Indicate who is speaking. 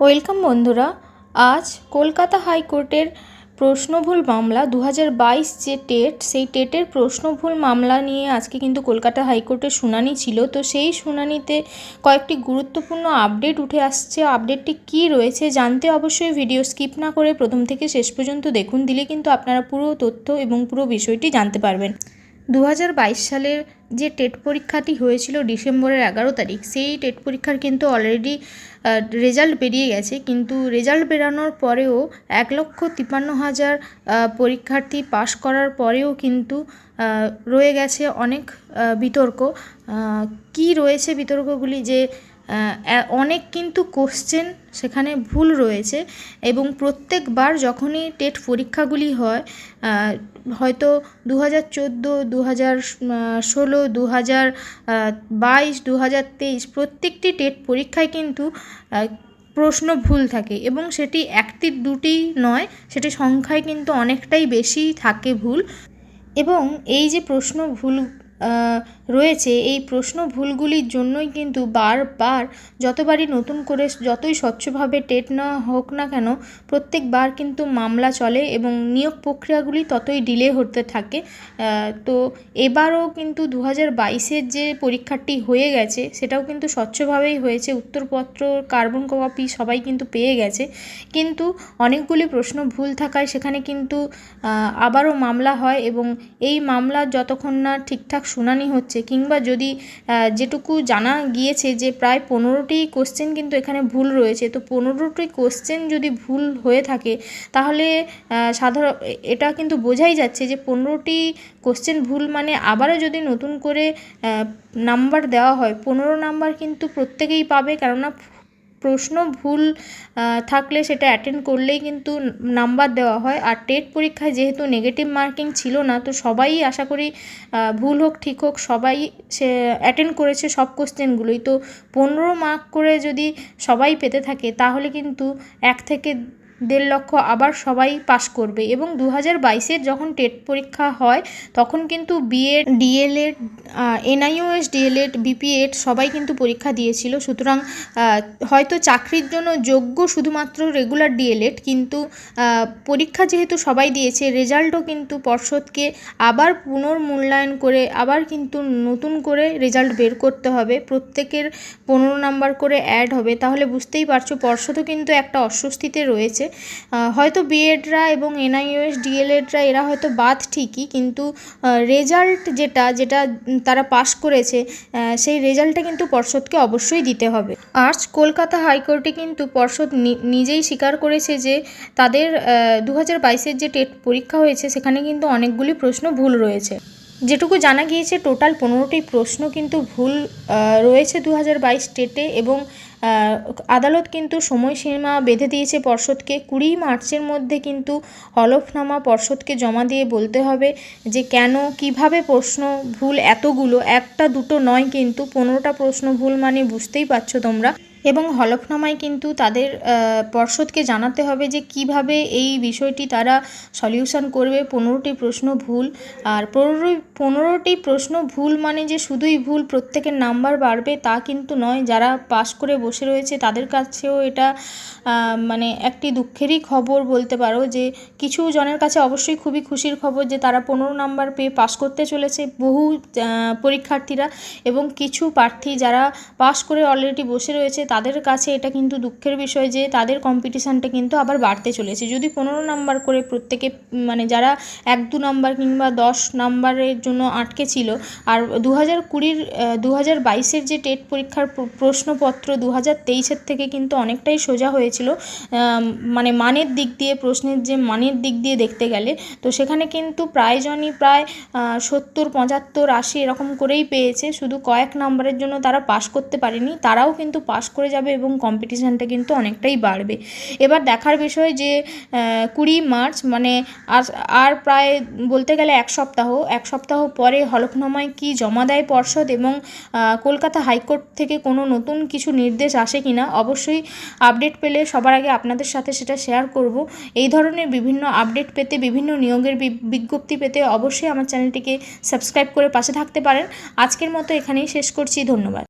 Speaker 1: Welcome বন্ধুরা, আজ কলকাতা হাইকোর্টের প্রশ্নভুল মামলা দু বাইশ যে টেট, সেই টেটের প্রশ্নভুল মামলা নিয়ে আজকে কিন্তু কলকাতা হাইকোর্টের শুনানি ছিল। তো সেই শুনানিতে কয়েকটি গুরুত্বপূর্ণ আপডেট উঠে আসছে। আপডেটটি কী রয়েছে জানতে অবশ্যই ভিডিও স্কিপ না করে প্রথম থেকে শেষ পর্যন্ত দেখুন। দিলে কিন্তু আপনারা পুরো তথ্য এবং পুরো বিষয়টি জানতে পারবেন। দু হাজার বাইশ সালের যে টেট পরীক্ষাটি হয়েছিল ডিসেম্বরের এগারো তারিখ, সেই টেট পরীক্ষার কিন্তু অলরেডি রেজাল্ট বেরিয়ে গেছে। কিন্তু রেজাল্ট বেরানোর পরেও এক লক্ষ তিপ্পান্ন হাজার পরীক্ষার্থী পাশ করার পরেও কিন্তু রয়ে গেছে অনেক বিতর্ক। কি রয়েছে বিতর্কগুলি যে অনেক কিন্তু কোশ্চেন সেখানে ভুল রয়েছে এবং প্রত্যেকবার যখনই টেট পরীক্ষাগুলি হয় হয়তো দু হাজার চোদ্দ দু হাজার ষোলো দু হাজার বাইশ দু হাজার তেইশ প্রত্যেকটি টেট পরীক্ষায় কিন্তু প্রশ্ন ভুল থাকে এবং সেটি একটি দুটি নয়, সেটি সংখ্যায় কিন্তু অনেকটাই বেশি থাকে ভুল এবং এই যে প্রশ্ন ভুল রয়েছে। এই প্রশ্ন ভুলগুলির জন্যই কিন্তু বারবার, যতবারই নতুন করে যতই স্বচ্ছভাবে টেট নেওয়া হোক না কেন, প্রত্যেকবার কিন্তু মামলা চলে এবং নিয়োগ প্রক্রিয়াগুলি ততই ডিলে হতে থাকে। তো এবারও কিন্তু দু হাজার বাইশের যে পরীক্ষাটি হয়ে গেছে, সেটাও কিন্তু স্বচ্ছভাবেই হয়েছে। উত্তরপত্র, কার্বন কপি সবাই কিন্তু পেয়ে গেছে। কিন্তু অনেকগুলি প্রশ্ন ভুল থাকায় সেখানে কিন্তু আবারও মামলা হয় এবং এই মামলার যতক্ষণ না ঠিকঠাক শুনানি হচ্ছে কিংবা যদি যেটুকু জানা গিয়েছে যে প্রায় পনেরোটি কোশ্চেন কিন্তু এখানে ভুল রয়েছে, তো পনেরোটি কোশ্চেন যদি ভুল হয়ে থাকে, তাহলে সাধারণ, এটা কিন্তু বোঝাই যাচ্ছে যে পনেরোটি কোশ্চেন ভুল মানে আবারও যদি নতুন করে নাম্বার দেওয়া হয়, পনেরো নাম্বার কিন্তু প্রত্যেকেই পাবে, কেননা প্রশ্ন ভুল থাকলে সেটা অ্যাটেন্ড করলেই কিন্তু নাম্বার দেওয়া হয়। আর টেট পরীক্ষায় যেহেতু নেগেটিভ মার্কিং ছিল না, তো সবাই আশা করি ভুল হোক, ঠিক হোক, সবাই সে অ্যাটেন্ড করেছে সব কোশ্চেনগুলোই তো পনেরো মার্ক করে যদি সবাই পেতে থাকে, তাহলে কিন্তু এক থেকে দেড় লক্ষ আবার সবাই পাশ করবে এবং দু হাজার বাইশের যখন টেট পরীক্ষা হয়, তখন কিন্তু BEd DElEd NIOS DElEd BPEd সবাই কিন্তু পরীক্ষা দিয়েছিল। সুতরাং হয়তো চাকরির জন্য যোগ্য শুধুমাত্র রেগুলার ডিএলএড কিন্তু পরীক্ষা যেহেতু সবাই দিয়েছে, রেজাল্টও কিন্তু পর্ষদকে আবার পুনর্মূল্যায়ন করে, আবার কিন্তু নতুন করে রেজাল্ট বের করতে হবে। প্রত্যেকের পনেরো নাম্বার করে অ্যাড হবে। তাহলে বুঝতেই পারছ, পর্ষদও কিন্তু একটা অস্বস্তিতে রয়েছে। আহ, হয়তো বিএডরা এবং এনআইওএস ডিএলএডরা এরা হয়তো বাদ ঠিকই কিন্তু রেজাল্ট যেটা যেটা তারা পাশ করেছে সেই রেজাল্টটা কিন্তু পর্ষদকে অবশ্যই দিতে হবে। আজ কলকাতা হাইকোর্টে কিন্তু পর্ষদ নিজেই স্বীকার করেছে যে তাদের দু হাজার বাইশের যে টেট পরীক্ষা হয়েছে সেখানে কিন্তু অনেকগুলি প্রশ্ন ভুল রয়েছে। যেটুকু জানা গিয়েছে টোটাল পনেরোটি প্রশ্ন কিন্তু ভুল রয়েছে দু হাজার বাইশ টেটে এবং আদালত কিন্তু সময়সীমা বেঁধে দিয়েছে পর্ষদকে। কুড়ি মার্চের মধ্যে কিন্তু হলফনামা পর্ষদকে জমা দিয়ে বলতে হবে যে কেন, কীভাবে প্রশ্ন ভুল এতগুলো, একটা দুটো নয় কিন্তু, পনেরোটা প্রশ্ন ভুল মানে বুঝতেই পারছ তোমরা। এবং হলফনামায় কিন্তু তাদের পর্ষদকে জানাতে হবে যে কীভাবে এই বিষয়টি তারা সলিউশন করবে। পনেরোটি প্রশ্ন ভুল। আর পনেরো, পনেরোটি প্রশ্ন ভুল মানে যে শুধুই ভুল, প্রত্যেকের নাম্বার বাড়বে তা কিন্তু নয়। যারা পাস করে বসে রয়েছে তাদের কাছেও এটা মানে একটি দুঃখেরই খবর বলতে পারো যে কিছু জনের কাছে অবশ্যই খুবই খুশির খবর যে তারা পনেরো নাম্বার পেয়ে পাস করতে চলেছে বহু পরীক্ষার্থীরা এবং কিছু প্রার্থী যারা পাস করে অলরেডি বসে রয়েছে তাদের কাছে এটা কিন্তু দুঃখের বিষয় যে তাদের কম্পিটিশানটা কিন্তু আবার বাড়তে চলেছে। যদি পনেরো নাম্বার করে প্রত্যেকে মানে যারা এক, দু নাম্বার কিংবা দশ নাম্বারের জন্য আটকে ছিল, আর দু হাজার কুড়ির দু হাজার বাইশের যে টেট পরীক্ষার প্রশ্নপত্র দু হাজার তেইশের থেকে কিন্তু অনেকটাই সোজা হয়েছিল। মানে মানের দিক দিয়ে, প্রশ্নের যে মানের দিক দিয়ে দেখতে গেলে, তো সেখানে কিন্তু প্রায়জনই প্রায় সত্তর, পঁচাত্তর, আশি এরকম করেই পেয়েছে। শুধু কয়েক নাম্বারের জন্য তারা পাশ করতে পারেনি, তারাও কিন্তু পাশ করে যাবে এবং কম্পিটিশানটা কিন্তু অনেকটাই বাড়বে। এবার দেখার বিষয় যে কুড়ি মার্চ মানে আজ, আর প্রায় বলতে গেলে এক সপ্তাহ এক সপ্তাহ পরে হলফনামায় কি জমা দেয় পর্ষদ এবং কলকাতা হাইকোর্ট থেকে কোনো নতুন কিছু নির্দেশ আসে কি না অবশ্যই আপডেট পেলে সবার আগে আপনাদের সাথে সেটা শেয়ার করব। এই ধরনের বিভিন্ন আপডেট পেতে, বিভিন্ন নিয়োগের বিজ্ঞপ্তি পেতে অবশ্যই আমার চ্যানেলটিকে সাবস্ক্রাইব করে পাশে থাকতে পারেন। আজকের মতো এখানেই শেষ করছি, ধন্যবাদ।